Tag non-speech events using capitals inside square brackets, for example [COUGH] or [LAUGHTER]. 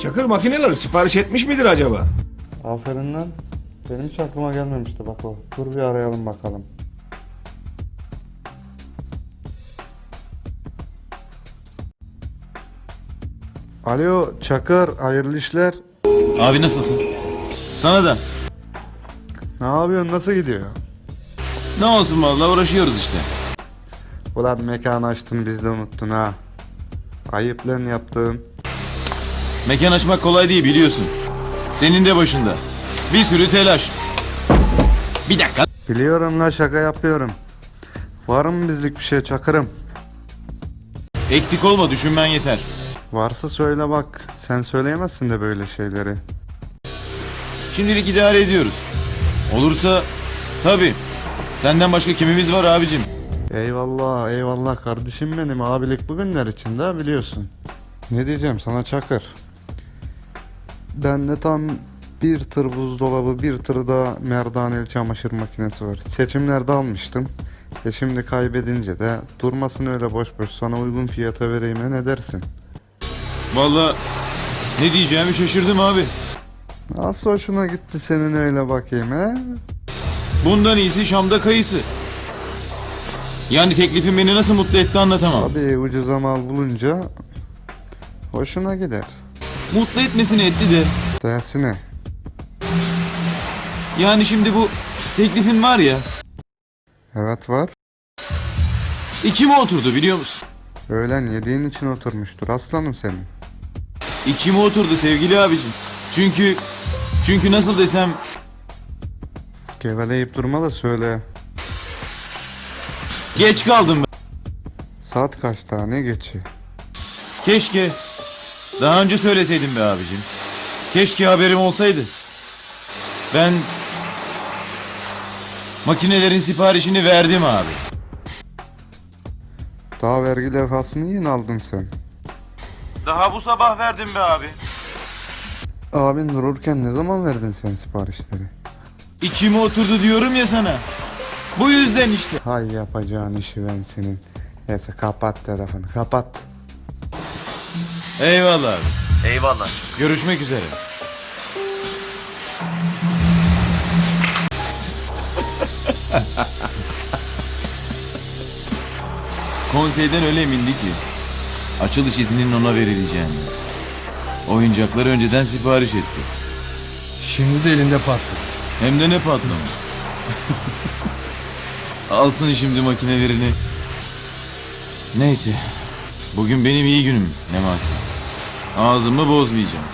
Çakır makineleri sipariş etmiş midir acaba? Aferin lan. Benim hiç aklıma gelmemişti bak o. Dur bir arayalım bakalım. Alo Çakır hayırlı işler. Abi nasılsın? Sana da. Ne yapıyorsun nasıl gidiyor? Ne olsun vallahi uğraşıyoruz işte. Ulan mekan açtın biz de unuttun ha. Ayıp lan yaptığın. Mekan açmak kolay değil biliyorsun. Senin de başında. Bir sürü telaş. Bir dakika. Biliyorum la şaka yapıyorum. Var mı bizlik bir şey Çakır'ım? Eksik olma düşünmen yeter. Varsa söyle bak. Sen söyleyemezsin de böyle şeyleri. Şimdilik idare ediyoruz. Olursa tabi. Senden başka kimimiz var abicim? Eyvallah eyvallah kardeşim benim abilik bugünler içinde biliyorsun. Ne diyeceğim sana Çakır? Bende tam bir tır buzdolabı bir tır da merdaneli çamaşır makinesi var. Seçimlerde almıştım. E şimdi kaybedince de durmasın öyle boş boş sana uygun fiyata vereyim ne dersin? Vallahi ne diyeceğimi şaşırdım abi. Nasıl hoşuna gitti senin öyle bakayım he? Bundan iyisi Şam'da kayısı. Yani teklifin beni nasıl mutlu etti anlatamam. Abi ucuza mal bulunca hoşuna gider. Mutlu etmesini etti de. Dersine. Yani şimdi bu teklifin var ya Evet var. içime oturdu biliyor musun? Öğlen yediğin için oturmuştur aslanım senin. İçime oturdu sevgili abicim. Çünkü çünkü nasıl desem Geveleyip durma da söyle. geç kaldım ben. Saat kaçta ne geçi? Keşke daha önce söyleseydin be abicim. Keşke haberim olsaydı. Ben makinelerin siparişini verdim abi. Daha vergi levhasını yeni aldın sen. Daha bu sabah verdim be abi. Abin dururken ne zaman verdin sen siparişleri? İçime oturdu diyorum ya sana. Bu yüzden işte. Hay yapacağın işi ben senin. Neyse kapat telefonu kapat. Eyvallah. Eyvallah. Görüşmek üzere. [LAUGHS] Konseyden öyle emindi ki açılış izninin ona verileceğini. Oyuncakları önceden sipariş etti. Şimdi de elinde patladı. Hem de ne patlama. [LAUGHS] Alsın şimdi makinelerini. Neyse. Bugün benim iyi günüm Memati. Ağzımı bozmayacağım.